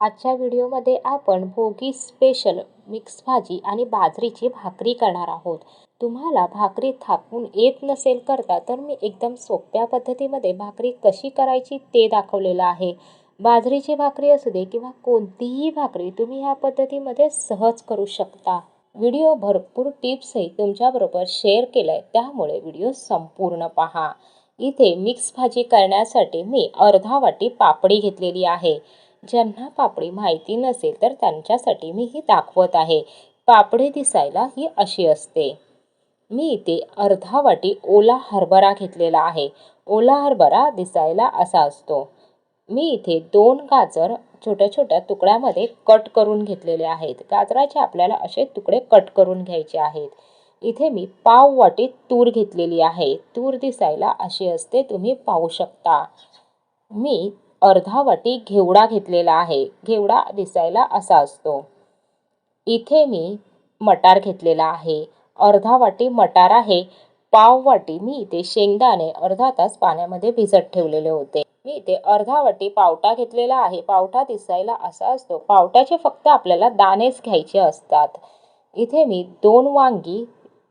आजच्या व्हिडिओमध्ये आपण भोगी स्पेशल मिक्स भाजी आणि बाजरीची भाकरी करणार आहोत. तुम्हाला भाकरी थापून येत नसेल करता तर मी एकदम सोप्या पद्धतीमध्ये भाकरी कशी करायची ते दाखवलेलं आहे. बाजरीची भाकरी असू दे किंवा कोणतीही भाकरी तुम्ही ह्या पद्धतीमध्ये सहज करू शकता. व्हिडिओ भरपूर टिप्सही तुमच्याबरोबर शेअर केलं आहे त्यामुळे व्हिडिओ संपूर्ण पहा. इथे मिक्स भाजी करण्यासाठी मी अर्धा वाटी पापडी घेतलेली आहे. ज्यांना पापडी माहिती नसेल तर त्यांच्यासाठी मी ही दाखवत आहे. पापडी दिसायला ही अशी असते. मी इथे अर्धा वाटी ओला हरभरा घेतलेला आहे. ओला हरभरा दिसायला असा असतो. मी इथे दोन गाजर छोट्या छोट्या तुकड्यामध्ये कट करून घेतलेले आहेत. गाजराचे आपल्याला असे तुकडे कट करून घ्यायचे आहेत. इथे मी पाव वाटी तूर घेतलेली आहे. तूर दिसायला अशी असते तुम्ही पाहू शकता. मी अर्धा वाटी घेवडा घेतलेला आहे. घेवडा दिसायला असा असतो. इथे मी मटार घेतलेला आहे. अर्धा वाटी मटार आहे. पाव वाटी मी इथे शेंगदाणे अर्धा तास पाण्यामध्ये भिजत ठेवलेले होते. मी इथे अर्धा वाटी पावटा घेतलेला आहे. पावटा दिसायला असा असतो. पावट्याचे फक्त आपल्याला दाणेच घ्यायचे असतात. इथे मी दोन वांगी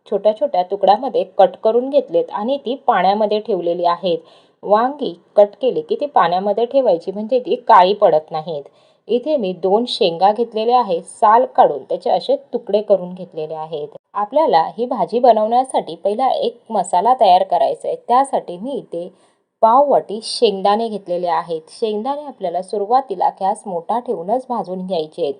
छोट्या छोट्या तुकड्यामध्ये कट करून घेतलेत आणि ती पाण्यामध्ये ठेवलेली आहेत. वांगी कट केली की ती पाण्यामध्ये ठेवायची. म्हणजे ती काळी पडत नाहीत. इथे मी दोन शेंगा घेतलेले आहेत. साल काढून त्याचे असे तुकडे करून घेतलेले आहेत. आपल्याला ही भाजी बनवण्यासाठी पहिला एक मसाला तयार करायचा आहे. त्यासाठी मी इथे पाव वाटी शेंगदाणे घेतलेले आहेत. शेंगदाणे आपल्याला सुरुवातीला गॅस मोठा ठेवूनच भाजून घ्यायचे आहेत.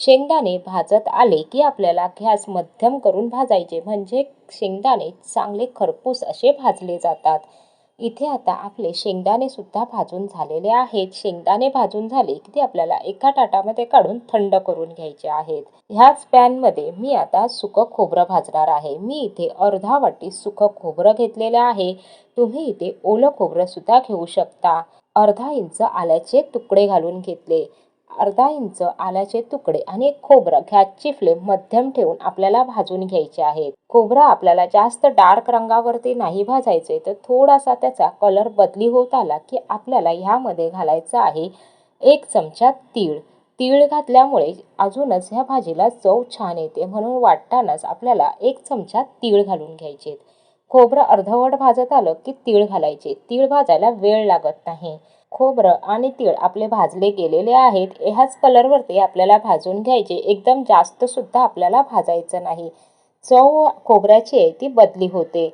शेंगदाणे भाजत आले की आपल्याला गॅस मध्यम करून भाजायचे. म्हणजे शेंगदाणे चांगले खरपूस असे भाजले जातात. इथे आता आपले शेंगदाणे सुद्धा भाजून झालेले आहेत. शेंगदाणे भाजून झाले की ते आपल्याला एका ताटामध्ये काढून थंड करून घ्यायचे आहेत. ह्याच पॅनमध्ये मी आता सुकं खोबरं भाजणार आहे. मी इथे अर्धा वाटी सुकं खोबरं घेतलेलं आहे. तुम्ही इथे ओलं खोबरं सुद्धा घेऊ शकता. अर्धा इंच आल्याचे तुकडे घालून घेतले. अर्धा इंच आल्याचे तुकडे आणि खोबरं गॅसची फ्लेम मध्यम ठेवून आपल्याला भाजून घ्यायचे आहेत. खोबरं आपल्याला जास्त डार्क रंगावरती नाही भाजायचे तर थोडासा त्याचा कलर बदली होत आला की आपल्याला ह्यामध्ये घालायचं आहे एक चमचा तीळ. तीळ घातल्यामुळे अजूनच ह्या भाजीला चव छान येते म्हणून वाटतानाच आपल्याला एक चमचा तीळ घालून घ्यायचे खोबरं अर्धवट भाजत आलं की तीळ घालायचे. तीळ भाजायला वेळ लागत नाही. खोबरं आणि तीळ आपले भाजले गेलेले आहेत ह्याच कलरवरती आपल्याला भाजून घ्यायचे. एकदम जास्त सुद्धा आपल्याला भाजायचं नाही. चव खोबऱ्याची आहे ती बदली होते.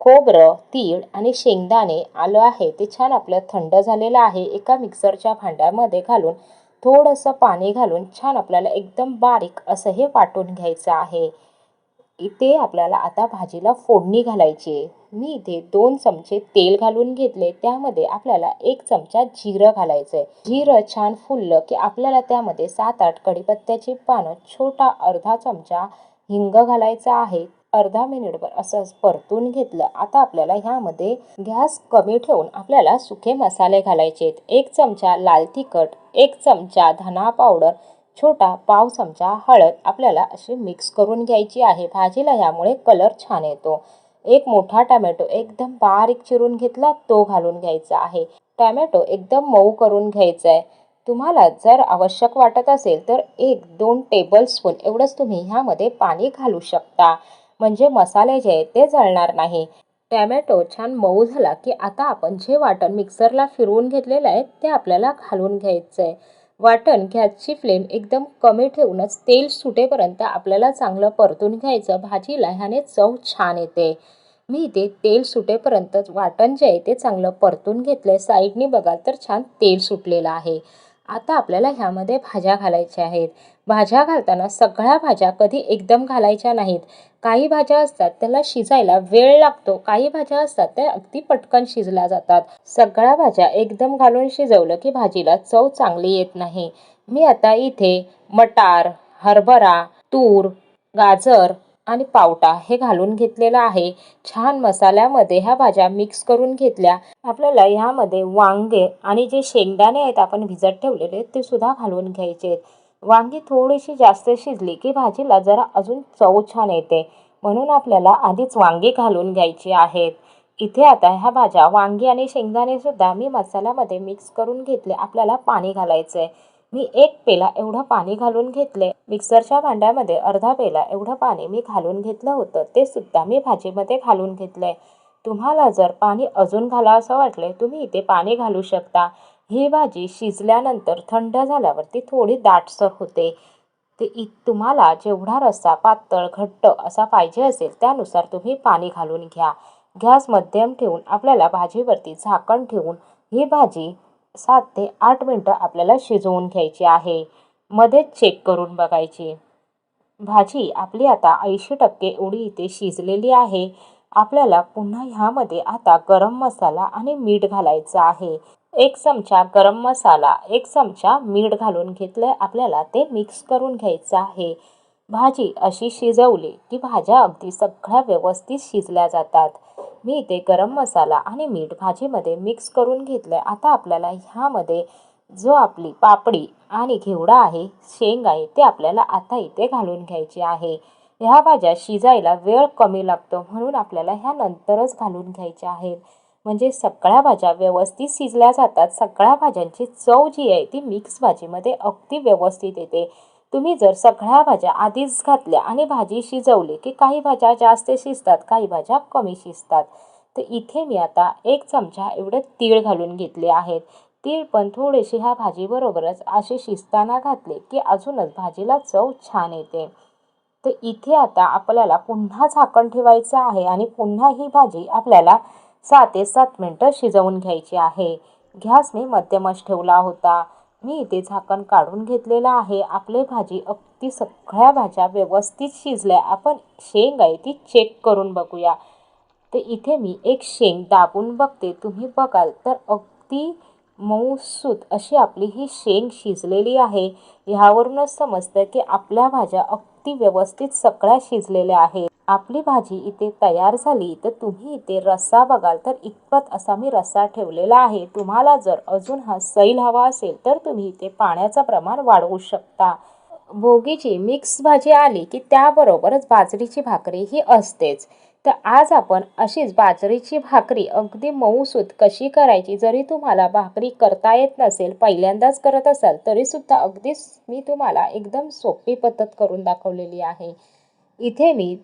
खोबरं तीळ आणि शेंगदाणे आलं आहे ते छान आपलं थंड झालेलं आहे. एका मिक्सरच्या भांड्यामध्ये घालून थोडंसं पाणी घालून छान आपल्याला एकदम बारीक असं हे वाटून घ्यायचं आहे. इथे आपल्याला आता भाजीला फोडणी घालायची आहे. मी इथे दोन चमचे तेल घालून घेतले. त्यामध्ये आपल्याला एक चमचा जिरं घालायचं आहे जिरं छान फुललं की आपल्याला त्यामध्ये सात आठ कढीपत्त्याची पानं छोटा अर्धा चमचा हिंग घालायचा आहे. अर्धा मिनिटभर असं परतून घेतलं. आता आपल्याला ह्यामध्ये गॅस कमी ठेवून आपल्याला सुके मसाले घालायचे आहेत एक चमचा लाल तिखट एक चमचा धना पावडर छोटा पाव चमचा हळद आपल्याला अशी मिक्स करून घ्यायची आहे. भाजीला ह्यामुळे कलर छान येतो. एक मोठा टॅमॅटो एकदम बारीक चिरून घेतला तो घालून घ्यायचा आहे. टॅमॅटो एकदम मऊ करून घ्यायचा आहे तुम्हाला जर आवश्यक वाटत असेल तर एक दोन टेबल स्पून एवढंच तुम्ही ह्यामध्ये पाणी घालू शकता. म्हणजे मसाले जे आहेत ते जळणार नाही. टॅमॅटो छान मऊ झाला की आता आपण जे वाटण मिक्सरला फिरवून घेतलेलं आहे ते आपल्याला घालून घ्यायचं आहे वाटण गॅसची फ्लेम एकदम कमी ठेवूनच तेल सुटेपर्यंत आपल्याला चांगलं परतून घ्यायचं. भाजीला ह्याने चव छान येते. मी इथे तेल सुटेपर्यंत वाटण जे आहे ते चांगलं परतून घेतलं आहे साईडने बघाल तर छान तेल सुटलेलं आहे. आता आपल्याला ह्यामध्ये भाज्या घालायच्या आहेत. भाज्या घालताना सगळ्या भाज्या कधी एकदम घालायच्या नाहीत. काही भाज्या असतात त्याला शिजायला वेळ लागतो. काही भाज्या असतात त्या अगदी पटकन शिजल्या जातात. सगळ्या भाज्या एकदम घालून शिजवलं की भाजीला चव चांगली येत नाही. मी आता इथे मटार हरभरा तूर गाजर आणि पावटा हे घालून घेतलेलं आहे. छान मसाल्यामध्ये ह्या भाज्या मिक्स करून घेतल्या. आपल्याला ह्यामध्ये वांगे आणि जे शेंगदाणे आहेत आपण भिजत ठेवलेले ते सुद्धा घालून घ्यायचे आहेत. वांगी थोडीशी जास्त शिजली की भाजीला जरा अजून चव छान येते. म्हणून आपल्याला आधीच वांगी घालून घ्यायची आहेत. इथे आता ह्या भाज्या वांगी आणि शेंगदाणे सुद्धा मी मसाल्यामध्ये मिक्स करून घेतले. आपल्याला पाणी घालायचं आहे मी एक पेला एवढं पाणी घालून घेतले. मिक्सरच्या भांड्यामध्ये अर्धा पेला एवढं पाणी मी घालून घेतलं होतं. ते सुद्धा मी भाजीमध्ये घालून घेतलंय तुम्हाला जर पाणी अजून घाला असं वाटले तुम्ही इथे पाणी घालू शकता. ही भाजी शिजल्यानंतर थंड झाल्यावरती थोडी दाटसर होते. ते इ तुम्हाला जेवढा रस्सा पातळ घट्ट असा पाहिजे असेल त्यानुसार तुम्ही पाणी घालून घ्या. गॅस मध्यम ठेवून आपल्याला भाजीवरती झाकण ठेवून ही भाजी सात ते आठ मिनटं आपल्याला शिजवून घ्यायची आहे. मध्येच चेक करून बघायची. भाजी आपली आता ऐंशी टक्के एवढी इथे शिजलेली आहे. आपल्याला पुन्हा ह्यामध्ये आता गरम मसाला आणि मीठ घालायचं आहे. एक चमचा गरम मसाला एक चमचा मीठ घालून घेतलं आपल्याला ते मिक्स करून घ्यायचं आहे. भाजी अशी शिजवली की भाज्या अगदी सगळ्या व्यवस्थित शिजल्या जातात. मी इथे गरम मसाला आणि मीठ भाजीमध्ये मिक्स करून घेतलं आता आपल्याला ह्यामध्ये जो आपली पापडी आणि घेवडा आहे शेंग आहे ते आपल्याला आता इथे घालून घ्यायचे आहे. ह्या भाज्या शिजायला वेळ कमी लागतो म्हणून आपल्याला ह्या नंतरच घालून घ्यायच्या आहेत. म्हणजे सगळ्या भाज्या व्यवस्थित शिजल्या जातात. सगळ्या भाज्यांची चव जी आहे ती मिक्स भाजीमध्ये अगदी व्यवस्थित येते. तुम्ही जर सगळ्या भाज्या आधीच घातल्या आणि भाजी शिजवली की काही भाज्या जास्त शिजतात काही भाज्या कमी शिजतात तर इथे मी आता एक चमचा एवढं तीळ घालून घेतले आहेत. तीळ पण थोडेसे ह्या भाजीबरोबरच असे शिजताना घातले की अजूनच भाजीला चव छान येते. तर इथे आता आपल्याला पुन्हा झाकण ठेवायचं आहे आणि पुन्हा ही भाजी आपल्याला सहा ते सात मिनटं शिजवून घ्यायची आहे. गॅस मी मध्यमच ठेवला होता. मी इथे झाकण काढून घेतलेलं आहे. आपली भाजी अगदी सगळ्या भाज्या व्यवस्थित शिजल्या. आपण शेंग आहे ती चेक करून बघूया. तर इथे मी एक शेंग दाबून बघते. तुम्ही बघाल तर अगदी मऊसूत अशी आपली ही शेंग शिजलेली आहे. ह्यावरूनच समजतं की आपल्या भाज्या अगदी व्यवस्थित सगळ्या शिजलेल्या आहेत. आपली भाजी इथे तयार झाली तर तुम्ही इथे रस्सा बघाल तर इतपत असा मी रस्सा ठेवलेला आहे. तुम्हाला जर अजून हा सैल हवा असेल तर तुम्ही इथे पाण्याचं प्रमाण वाढवू शकता. भोगीची मिक्स भाजी आली की त्याबरोबरच बाजरीची भाकरी ही असतेच. तर आज आपण अशीच बाजरीची भाकरी अगदी मऊसूत कशी करायची? जरी तुम्हाला भाकरी करता येत नसेल पहिल्यांदाच करत असाल तरीसुद्धा अगदीच मी तुम्हाला एकदम सोपी पद्धत करून दाखवलेली आहे. इथे मी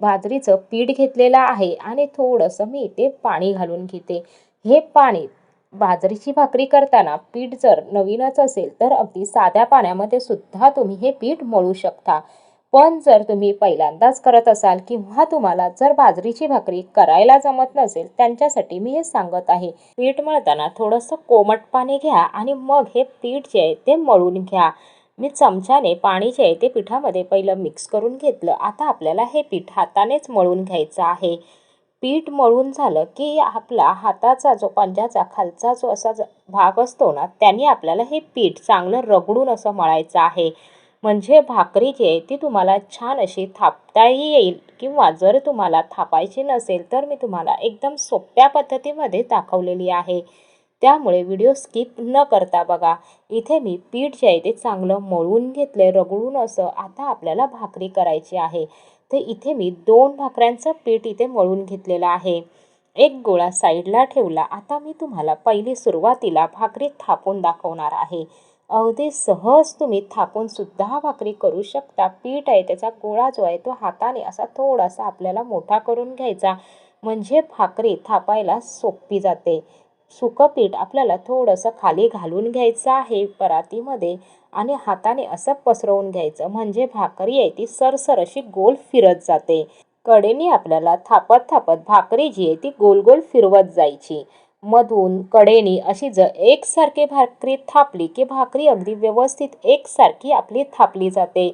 बाजरीचं पीठ घेतलेलं आहे आणि थोडंसं मी इथे पाणी घालून घेते. हे पाणी बाजरीची भाकरी करताना पीठ जर नवीनच असेल तर अगदी साध्या पाण्यामध्ये सुद्धा तुम्ही हे पीठ मळू शकता. पण जर तुम्ही पहिल्यांदाच करत असाल किंवा तुम्हाला जर बाजरीची भाकरी करायला जमत नसेल त्यांच्यासाठी मी हे सांगत आहे. पीठ मळताना थोडंसं कोमट पाणी घ्या आणि मग हे पीठ जे आहे ते मळून घ्या. मी चमच्याने पाणी जे आहे ते पिठामध्ये पहिलं मिक्स करून घेतलं. आता आपल्याला हे पीठ हातानेच मळून घ्यायचं आहे. पीठ मळून झालं की आपला हाताचा जो पंजाचा खालचा जो असा भाग असतो ना त्याने आपल्याला हे पीठ चांगलं रगडून असं मळायचं आहे. म्हणजे भाकरी जी आहे ती तुम्हाला छान अशी थापताही येईल. किंवा जर तुम्हाला थापायची नसेल तर मी तुम्हाला एकदम सोप्या पद्धतीमध्ये दाखवलेली आहे. त्यामुळे व्हिडिओ स्किप न करता बघा. इथे मी पीठ जे आहे ते चांगलं मळून घेतले रगडून असं आता आपल्याला भाकरी करायची आहे. तर इथे मी दोन भाकऱ्यांचं पीठ इथे मळून घेतलेलं आहे. एक गोळा साईडला ठेवला. आता मी तुम्हाला पहिली सुरुवातीला भाकरी थापून दाखवणार आहे. अगदी सहज तुम्ही थापून सुद्धा भाकरी करू शकता. पीठ आहे त्याचा गोळा जो आहे तो हाताने असा थोडासा आपल्याला मोठा करून घ्यायचा. म्हणजे भाकरी थापायला सोपी जाते. सुकं पीठ आपल्याला थोडंसं खाली घालून घ्यायचं आहे परातीमध्ये आणि हाताने असं पसरवून घ्यायचं. म्हणजे भाकरी आहे ती सरसर अशी गोल फिरत जाते. कडेने आपल्याला थापत थापत भाकरी जी आहे ती गोल गोल फिरवत जायची. मधून कडेनी अशी जर एकसारखी भाकरी थापली की भाकरी अगदी व्यवस्थित एकसारखी आपली थापली जाते.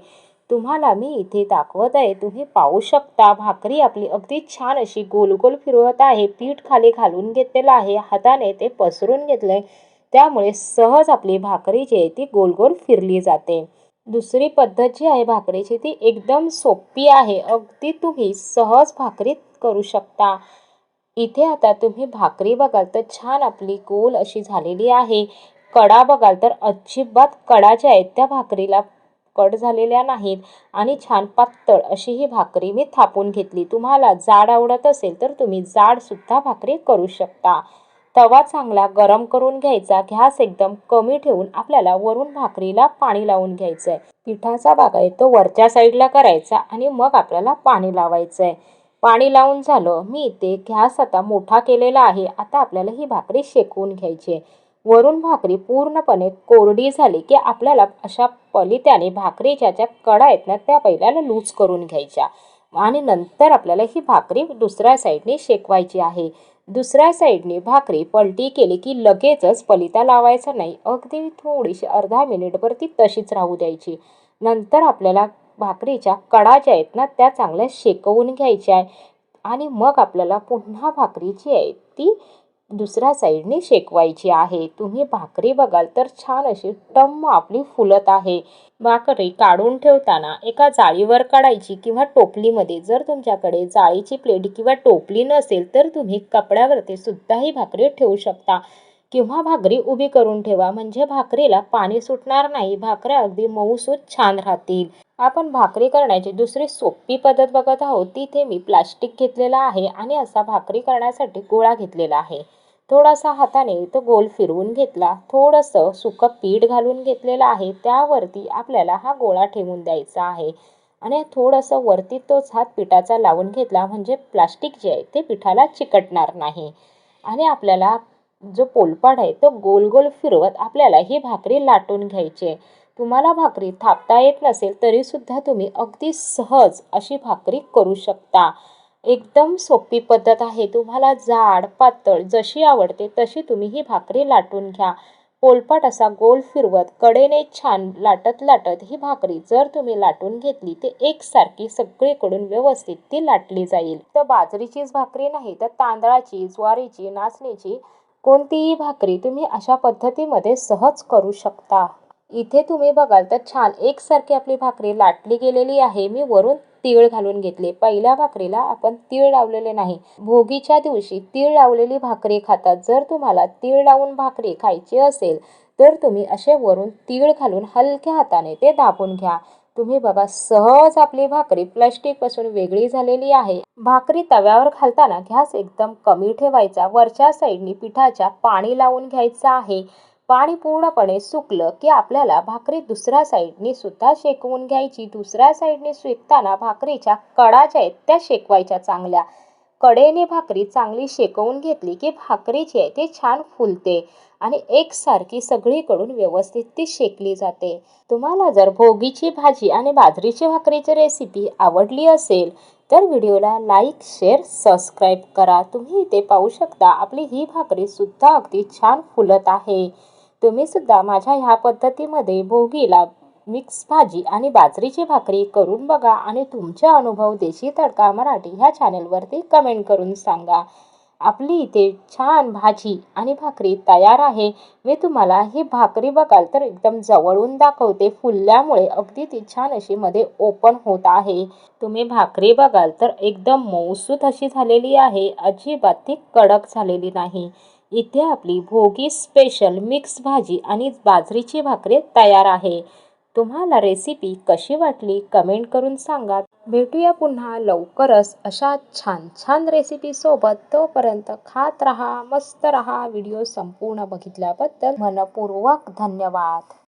तुम्हाला मी इथे दाखवत आहे तुम्ही पाहू शकता. भाकरी आपली अगदी छान अशी गोल गोल फिरवत आहे. पीठ खाली घालून घेतलेलं आहे. हाताने ते पसरून घेतलंय. त्यामुळे सहज आपली भाकरी जी आहे ती गोल गोल फिरली जाते. दुसरी पद्धत जी आहे भाकरीची ती एकदम सोपी आहे. अगदी तुम्ही सहज भाकरी करू शकता. इथे आता तुम्ही भाकरी बघाल तर छान आपली गोल अशी झालेली आहे. कडा बघाल तर अजिबात कडा ज्या आहेत त्या भाकरीला कट झालेल्या नाहीत. आणि छान पातळ अशी ही भाकरी मी थापून घेतली. तुम्हाला जाड आवडत असेल तर तुम्ही जाडसुद्धा भाकरी करू शकता. तवा चांगला गरम करून घ्यायचा. घ्यास एकदम कमी ठेवून आपल्याला वरून भाकरीला पाणी लावून घ्यायचं आहे पिठाचा भाग आहे तो वरच्या साईडला करायचा आणि मग आपल्याला पाणी लावायचं आहे पाणी लावून झालं. मी इथे घ्यास आता मोठा केलेला आहे. आता आपल्याला ही भाकरी शेकवून घ्यायची आहे. वरून भाकरी पूर्णपणे कोरडी झाली की आपल्याला अशा पलित्याने भाकरीच्या ज्या कडा आहेत ना त्या पहिल्याला लूज करून घ्यायच्या. आणि नंतर आपल्याला ही भाकरी दुसऱ्या साईडने शेकवायची आहे. दुसऱ्या साईडने भाकरी पलटी केली की लगेचच पलिता लावायचा नाही. अगदी थोडीशी अर्धा मिनिटभर ती तशीच राहू द्यायची. नंतर आपल्याला भाकरीच्या कडा ज्या आहेत ना त्या चांगल्या शेकवून घ्यायच्या आहे आणि मग आपल्याला पुन्हा भाकरी जी आहे ती दुसऱ्या साईडने शेकवायची आहे. तुम्ही भाकरी बघाल तर छान अशी टम्म आपली फुलत आहे. भाकरी काढून ठेवताना एका जाळीवर काढायची किंवा टोपलीमध्ये जर तुमच्याकडे जाळीची प्लेट किंवा टोपली नसेल तर तुम्ही कपड्यावरती सुद्धा ही भाकरी ठेवू शकता. किंवा भाकरी उभी करून ठेवा? म्हणजे भाकरीला पाणी सुटणार नाही. भाकऱ्या अगदी मऊसूत छान राहतील. आपण भाकरी करण्याची दुसरी सोपी पद्धत बघत आहोत. तिथे मी प्लास्टिक घेतलेला आहे आणि असा भाकरी करण्यासाठी गोळा घेतलेला आहे. थोडासा हाताने तो गोल फिरवून घेतला. थोडंसं सुकं पीठ घालून घेतलेलं आहे. त्यावरती आपल्याला हा गोळा ठेवून द्यायचा आहे. आणि थोडंसं वरती तोच हात पिठाचा लावून घेतला. म्हणजे प्लास्टिक जे आहे ते पिठाला चिकटणार नाही. आणि आपल्याला जो पोलपाड आहे तो गोल गोल फिरवत आपल्याला ही भाकरी लाटून घ्यायची आहे. तुम्हाला भाकरी थापता येत नसेल तरीसुद्धा तुम्ही अगदी सहज अशी भाकरी करू शकता. एकदम सोपी पद्धत आहे. तुम्हाला जाड पातळ जशी आवडते तशी तुम्ही ही भाकरी लाटून घ्या. पोलपाट असा गोल फिरवत कडेने छान लाटत लाटत ही भाकरी जर तुम्ही लाटून घेतली ते एकसारखी सगळीकडून व्यवस्थित ती लाटली जाईल. तर बाजरीचीच भाकरी नाही तर तांदळाची ज्वारीची नाचणीची कोणतीही भाकरी तुम्ही अशा पद्धतीमध्ये सहज करू शकता. इथे तुम्ही बघाल तर छान एकसारखी आपली भाकरी लाटली गेलेली आहे. मी वरून तीळ घालून घेतले. पहिल्या भाकरीला आपण तीळ लावलेले नाही. भोगीच्या दिवशी तीळ लावलेली भाकरी खातात. जर तुम्हाला तीळ लावून भाकरी खायची असेल तर तुम्ही असे वरून तीळ घालून हलक्या हाताने ते दाबून घ्या. तुम्ही बघा सहज आपली भाकरी प्लास्टिकपासून वेगळी झालेली आहे. भाकरी तव्यावर घालताना गॅस एकदम कमी ठेवायचा. वरच्या साईडनी पिठाच्या पाणी लावून घ्यायचं आहे. पाणी पूर्णपणे सुकलं की आपल्याला भाकरी दुसऱ्या साईडनी सुद्धा शेकवून घ्यायची. दुसऱ्या साईडने शेकताना भाकरीच्या कडा ज्या आहेत त्या शेकवायच्या चांगल्या. कडेने भाकरी चांगली शेकवून घेतली की भाकरी जी आहे ती छान फुलते. आणि एकसारखी सगळीकडून व्यवस्थित ती शेकली जाते. तुम्हाला जर भोगीची भाजी आणि बाजरीची भाकरीची रेसिपी आवडली असेल तर व्हिडिओला लाईक शेअर सबस्क्राईब करा. तुम्ही इथे पाहू शकता आपली ही भाकरी सुद्धा अगदी छान फुलत आहे. तुम्ही सुद्धा माझ्या ह्या पद्धतीमध्ये भोगीला मिक्स भाजी आणि बाजरीची भाकरी करून बघा आणि तुमचे अनुभव देशी तडका मराठी ह्या चॅनलवरती कमेंट करून सांगा. आपली इथे छान भाजी आणि भाकरी तयार आहे. मी तुम्हाला ही भाकरी बघाल तर एकदम जवळून दाखवते. फुलल्यामुळे अगदी ती छान अशी मध्ये ओपन होत आहे. तुम्ही भाकरी बघाल तर एकदम मऊसूत अशी झालेली आहे. अजिबात ती कडक झालेली नाही. इथे आपली भोगी स्पेशल मिक्स भाजी आणि बाजरीची भाकरी तयार आहे. तुम्हाला रेसिपी कशी वाटली? कमेंट करून सांगा. भेटूया पुन्हा लवकरच अशा छान छान रेसिपीसोबत तोपर्यंत खात रहा मस्त रहा. व्हिडिओ संपूर्ण बघितल्याबद्दल मनपूर्वक धन्यवाद.